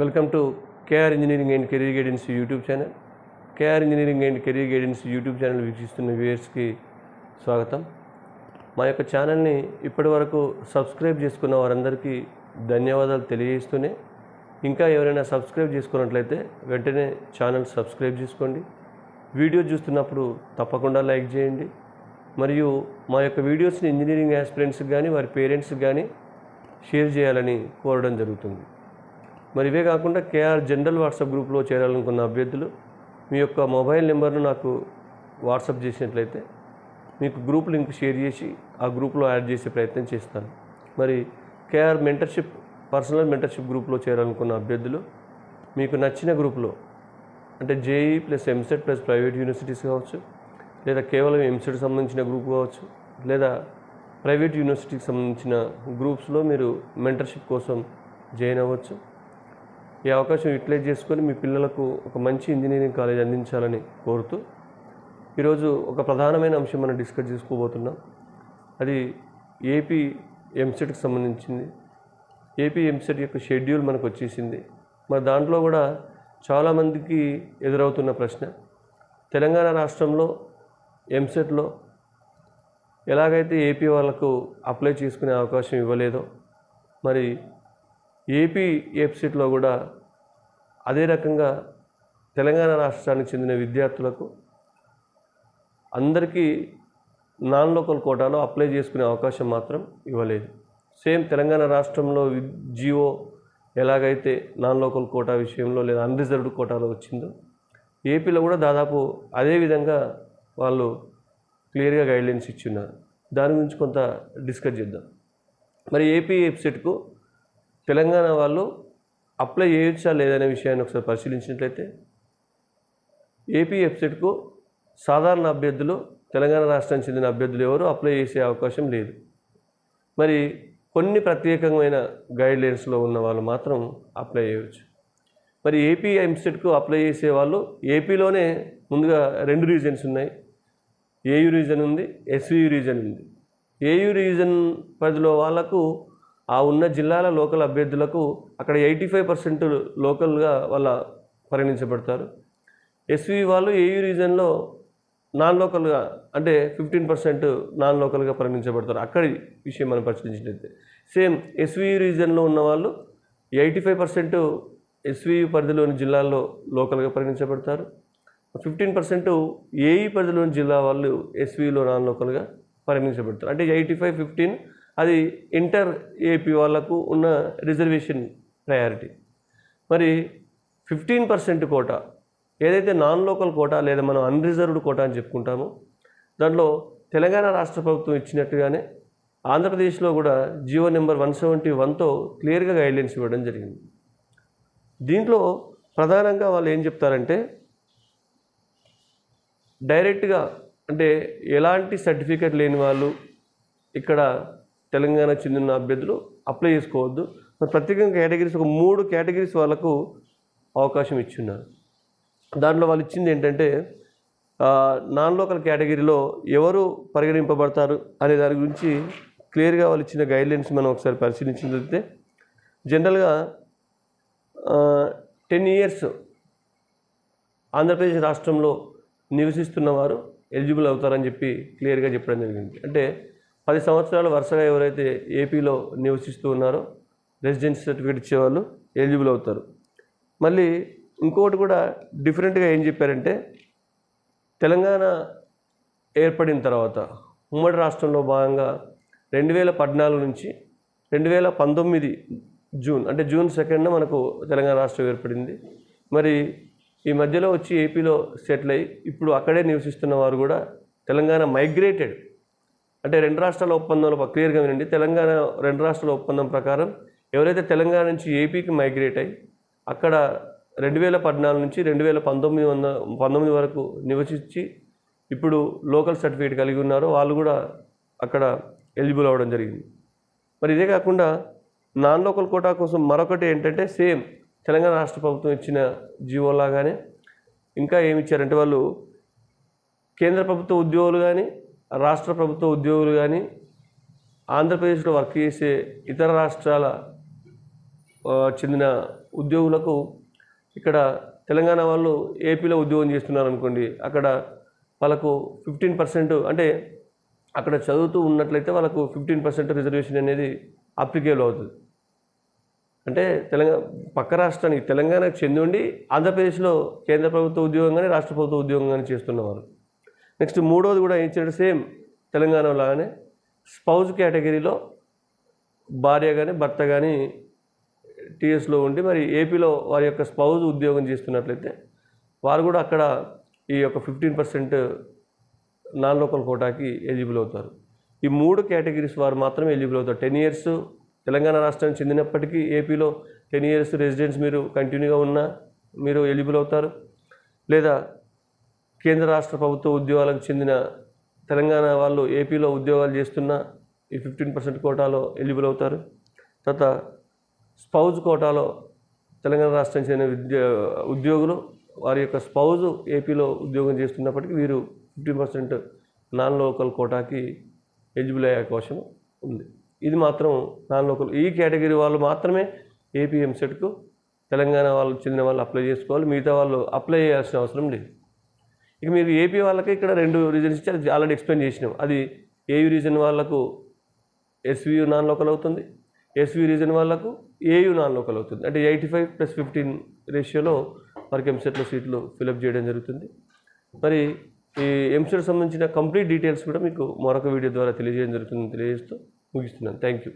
Welcome to KR engineering and career guidance YouTube channel. KR engineering and career guidance YouTube channel వీక్షిస్తున్న వ్యూయర్స్కి స్వాగతం. మా యొక్క ఛానల్ని ఇప్పటి వరకు సబ్స్క్రైబ్ చేసుకున్న వారందరికీ ధన్యవాదాలు తెలియజేస్తూనే ఇంకా ఎవరైనా సబ్స్క్రైబ్ చేసుకున్నట్లయితే వెంటనే ఛానల్ సబ్స్క్రైబ్ చేసుకోండి. వీడియో చూస్తున్నప్పుడు తప్పకుండా లైక్ చేయండి. మరియు మా యొక్క వీడియోస్ని ఇంజనీరింగ్ యాస్పిరెంట్స్కి కానీ వారి పేరెంట్స్కి కానీ షేర్ చేయాలని కోరడం జరుగుతుంది. మరి ఇవే కాకుండా కేఆర్ జనరల్ వాట్సాప్ గ్రూప్లో చేరాలనుకున్న అభ్యర్థులు మీ యొక్క మొబైల్ నెంబర్ను నాకు వాట్సాప్ చేసినట్లయితే మీకు గ్రూప్ లింక్ షేర్ చేసి ఆ గ్రూప్లో యాడ్ చేసే ప్రయత్నం చేస్తాను. మరి కేఆర్ మెంటర్షిప్ పర్సనల్ మెంటర్షిప్ గ్రూప్లో చేరాలనుకున్న అభ్యర్థులు మీకు నచ్చిన గ్రూప్లో అంటే JEE plus EAMCET plus private universities కావచ్చు లేదా కేవలం ఎంసెట్ సంబంధించిన గ్రూప్ కావచ్చు లేదా ప్రైవేట్ యూనివర్సిటీకి సంబంధించిన గ్రూప్స్లో మీరు మెంటర్షిప్ కోసం జాయిన్ అవ్వచ్చు. ఈ అవకాశం యూటిలైజ్ చేసుకొని మీ పిల్లలకు ఒక మంచి ఇంజనీరింగ్ కాలేజ్ అందించాలని కోరుతూ ఈరోజు ఒక ప్రధానమైన అంశం మనం డిస్కస్ చేసుకోబోతున్నాం. అది ఏపీ ఎంసెట్కి సంబంధించింది. ఏపీ ఎంసెట్ యొక్క షెడ్యూల్ మనకు వచ్చేసింది. మరి దాంట్లో కూడా చాలామందికి ఎదురవుతున్న ప్రశ్న తెలంగాణ రాష్ట్రంలో ఎంసెట్లో ఎలాగైతే ఏపీ వాళ్ళకు అప్లై చేసుకునే అవకాశం ఇవ్వలేదో మరి ఏపీ వెబ్సైట్లో కూడా అదే రకంగా తెలంగాణ రాష్ట్రానికి చెందిన విద్యార్థులకు అందరికీ నాన్ లోకల్ కోటాలో అప్లై చేసుకునే అవకాశం మాత్రం ఇవ్వలేదు. సేమ్ తెలంగాణ రాష్ట్రంలో వి- జియో ఎలాగైతే నాన్ లోకల్ కోటా విషయంలో లేదా అన్రిజర్వ్డ్ కోటాలో వచ్చిందో ఏపీలో కూడా దాదాపు అదే విధంగా వాళ్ళు క్లియర్గా గైడ్లైన్స్ ఇచ్చున్నారు దాని గురించి కొంత డిస్కస్ చేద్దాం. మరి ఏపీ వెబ్సైట్కు తెలంగాణ వాళ్ళు అప్లై చేయొచ్చా లేదనే విషయాన్ని ఒకసారి పరిశీలించినట్లయితే ఏపీ వెబ్సైట్కు సాధారణ అభ్యర్థులు తెలంగాణ రాష్ట్రానికి చెందిన అభ్యర్థులు ఎవరు అప్లై చేసే అవకాశం లేదు. మరి కొన్ని ప్రత్యేకమైన గైడ్లైన్స్లో ఉన్న వాళ్ళు మాత్రం అప్లై చేయవచ్చు మరి ఏపీ ఎంసెట్కు అప్లై చేసే వాళ్ళు ఏపీలోనే ముందుగా రెండు రీజన్స్ ఉన్నాయి. ఏయు రీజన్ ఉంది ఎస్వియు రీజన్ ఉంది. ఏయు రీజన్ పరిధిలో వాళ్ళకు ఆ ఉన్న జిల్లాల లోకల్ అభ్యర్థులకు అక్కడ ఎయిటీ ఫైవ్ పర్సెంట్ లోకల్గా వాళ్ళ పరిగణించబడతారు. ఎస్వి వాళ్ళు ఏయూ రీజన్లో నాన్ లోకల్గా అంటే ఫిఫ్టీన్ పర్సెంట్ నాన్ లోకల్గా పరిగణించబడతారు. అక్కడి విషయం మనం పరిశీలించినట్లయితే సేమ్ ఎస్వి రీజన్లో ఉన్న వాళ్ళు ఎయిటీ ఫైవ్ పర్సెంట్ ఎస్వి పరిధిలోని జిల్లాల్లో లోకల్గా పరిగణించబడతారు. ఫిఫ్టీన్ పర్సెంట్ ఏఈ పరిధిలోని జిల్లా వాళ్ళు ఎస్విలో నాన్ లోకల్గా పరిగణించబడతారు. అంటే ఎయిటీ ఫైవ్ ఫిఫ్టీన్ అది ఇంటర్ ఏపీ వాళ్ళకు ఉన్న రిజర్వేషన్ ప్రయారిటీ మరి ఫిఫ్టీన్ పర్సెంట్ కోటా ఏదైతే నాన్ లోకల్ కోటా లేదా మనం అన్రిజర్వ్డ్ కోటా అని చెప్పుకుంటామో దాంట్లో తెలంగాణ రాష్ట్ర ప్రభుత్వం ఇచ్చినట్టుగానే ఆంధ్రప్రదేశ్లో కూడా జియో నెంబర్ వన్ సెవెంటీ వన్తో క్లియర్గా గైడ్లైన్స్ ఇవ్వడం జరిగింది. దీంట్లో ప్రధానంగా వాళ్ళు ఏం చెప్తారంటే డైరెక్ట్గా అంటే ఎలాంటి సర్టిఫికేట్ లేని వాళ్ళు ఇక్కడ తెలంగాణ చెందిన అభ్యర్థులు అప్లై చేసుకోవద్దు. ప్రత్యేకంగా కేటగిరీస్ ఒక మూడు కేటగిరీస్ వాళ్ళకు అవకాశం ఇచ్చున్నారు. దాంట్లో వాళ్ళు ఇచ్చింది ఏంటంటే నాన్ లోకల్ కేటగిరీలో ఎవరు పరిగణింపబడతారు అనే దాని గురించి క్లియర్గా వాళ్ళు ఇచ్చిన గైడ్లైన్స్ మనం ఒకసారి పరిశీలించినట్లయితే జనరల్గా టెన్ ఇయర్స్ ఆంధ్రప్రదేశ్ రాష్ట్రంలో నివసిస్తున్న వారు ఎలిజిబుల్ అవుతారని చెప్పి క్లియర్గా చెప్పడం జరిగింది. అంటే పది సంవత్సరాలు వరుసగా ఎవరైతే ఏపీలో నివసిస్తూ ఉన్నారో రెసిడెన్సీ సర్టిఫికేట్ ఇచ్చేవాళ్ళు ఎలిజిబుల్ అవుతారు. మళ్ళీ ఇంకొకటి కూడా డిఫరెంట్గా ఏం చెప్పారంటే తెలంగాణ ఏర్పడిన తర్వాత ఉమ్మడి రాష్ట్రంలో భాగంగా రెండు వేల పద్నాలుగు నుంచి రెండు వేల పంతొమ్మిది జూన్ అంటే జూన్ సెకండ్న మనకు తెలంగాణ రాష్ట్రం ఏర్పడింది. మరి ఈ మధ్యలో వచ్చి ఏపీలో సెటిల్ అయ్యి ఇప్పుడు అక్కడే నివసిస్తున్న వారు కూడా తెలంగాణ మైగ్రేటెడ్ అంటే రెండు రాష్ట్రాల ఒప్పందంలో క్లియర్గా వినండి. తెలంగాణ రెండు రాష్ట్రాల ఒప్పందం ప్రకారం ఎవరైతే తెలంగాణ నుంచి ఏపీకి మైగ్రేట్ అయ్యి అక్కడ రెండు వేల పద్నాలుగు నుంచి రెండు వేల పంతొమ్మిది వంద పంతొమ్మిది వరకు నివసించి ఇప్పుడు లోకల్ సర్టిఫికేట్ కలిగి ఉన్నారో వాళ్ళు కూడా అక్కడ ఎలిజిబుల్ అవ్వడం జరిగింది. మరి ఇదే కాకుండా నాన్ లోకల్ కోటా కోసం మరొకటి ఏంటంటే సేమ్ తెలంగాణ రాష్ట్ర ప్రభుత్వం ఇచ్చిన జీవోలాగానే ఇంకా ఏమి ఇచ్చారంటే వాళ్ళు కేంద్ర ప్రభుత్వ ఉద్యోగులు కానీ రాష్ట్ర ప్రభుత్వ ఉద్యోగులు కానీ ఆంధ్రప్రదేశ్లో వర్క్ చేసే ఇతర రాష్ట్రాల చెందిన ఉద్యోగులకు ఇక్కడ తెలంగాణ వాళ్ళు ఏపీలో ఉద్యోగం చేస్తున్నారు అనుకోండి అక్కడ వాళ్ళకు ఫిఫ్టీన్ పర్సెంట్ అంటే అక్కడ చదువుతూ ఉన్నట్లయితే వాళ్ళకు ఫిఫ్టీన్ పర్సెంట్ రిజర్వేషన్ అనేది అప్లికేబుల్ అవుతుంది. అంటే తెలంగాణ పక్క రాష్ట్రానికి తెలంగాణకు చెంది ఉండి ఆంధ్రప్రదేశ్లో కేంద్ర ప్రభుత్వ ఉద్యోగం కానీ రాష్ట్ర ప్రభుత్వ ఉద్యోగం కానీ చేస్తున్నవారు నెక్స్ట్ మూడోది కూడా ఏం చేయడం సేమ్ తెలంగాణ లాగానే స్పౌజ్ కేటగిరీలో భార్య కానీ భర్త కానీ టీఎస్లో ఉండి మరి ఏపీలో వారి యొక్క స్పౌజ్ ఉద్యోగం చేస్తున్నట్లయితే వారు కూడా అక్కడ ఈ యొక్క ఫిఫ్టీన్ పర్సెంట్ నాన్ లోకల్ కోటాకి ఎలిజిబుల్ అవుతారు. ఈ మూడు కేటగిరీస్ వారు మాత్రమే ఎలిజిబుల్ అవుతారు. టెన్ ఇయర్స్ తెలంగాణ రాష్ట్రానికి చెందినప్పటికీ ఏపీలో టెన్ ఇయర్స్ రెసిడెన్స్ మీరు కంటిన్యూగా ఉన్నా మీరు ఎలిజిబుల్ అవుతారు. లేదా కేంద్ర రాష్ట్ర ప్రభుత్వ ఉద్యోగాలకు చెందిన తెలంగాణ వాళ్ళు ఏపీలో ఉద్యోగాలు చేస్తున్న ఈ ఫిఫ్టీన్ పర్సెంట్ కోటాలో ఎలిజిబుల్ అవుతారు. తర్వాత స్పౌజ్ కోటాలో తెలంగాణ రాష్ట్రం చెందిన విద్య ఉద్యోగులు వారి యొక్క స్పౌజ్ ఏపీలో ఉద్యోగం చేస్తున్నప్పటికీ వీరు ఫిఫ్టీన్ పర్సెంట్ నాన్ లోకల్ కోటాకి ఎలిజిబుల్ అయ్యే అవకాశం ఉంది. ఇది మాత్రం నాన్ లోకల్ ఈ కేటగిరీ వాళ్ళు మాత్రమే ఏపీఎంసెట్కు తెలంగాణ వాళ్ళు చెందిన వాళ్ళు అప్లై చేసుకోవాలి. మిగతా వాళ్ళు అప్లై చేయాల్సిన అవసరం లేదు. ఇక మీరు ఏపీ వాళ్ళకి ఇక్కడ రెండు రీజన్స్ ఇచ్చి అది ఆల్రెడీ ఎక్స్ప్లెయిన్ చేసినాం. అది ఏయూ రీజన్ వాళ్ళకు ఎస్వియు నాన్ లోకల్ అవుతుంది ఎస్వి రీజన్ వాళ్ళకు ఏయు నాన్ లోకల్ అవుతుంది. అంటే ఎయిటీ ఫైవ్ ప్లస్ ఫిఫ్టీన్ రేషియోలో వారికి ఎంసెట్లో సీట్లు ఫిలప్ చేయడం జరుగుతుంది. మరి ఈ ఎంసెట్ సంబంధించిన కంప్లీట్ డీటెయిల్స్ కూడా మీకు మరొక వీడియో ద్వారా తెలియజేయడం జరుగుతుందని తెలియజేస్తూ ముగిస్తున్నాను. Thank you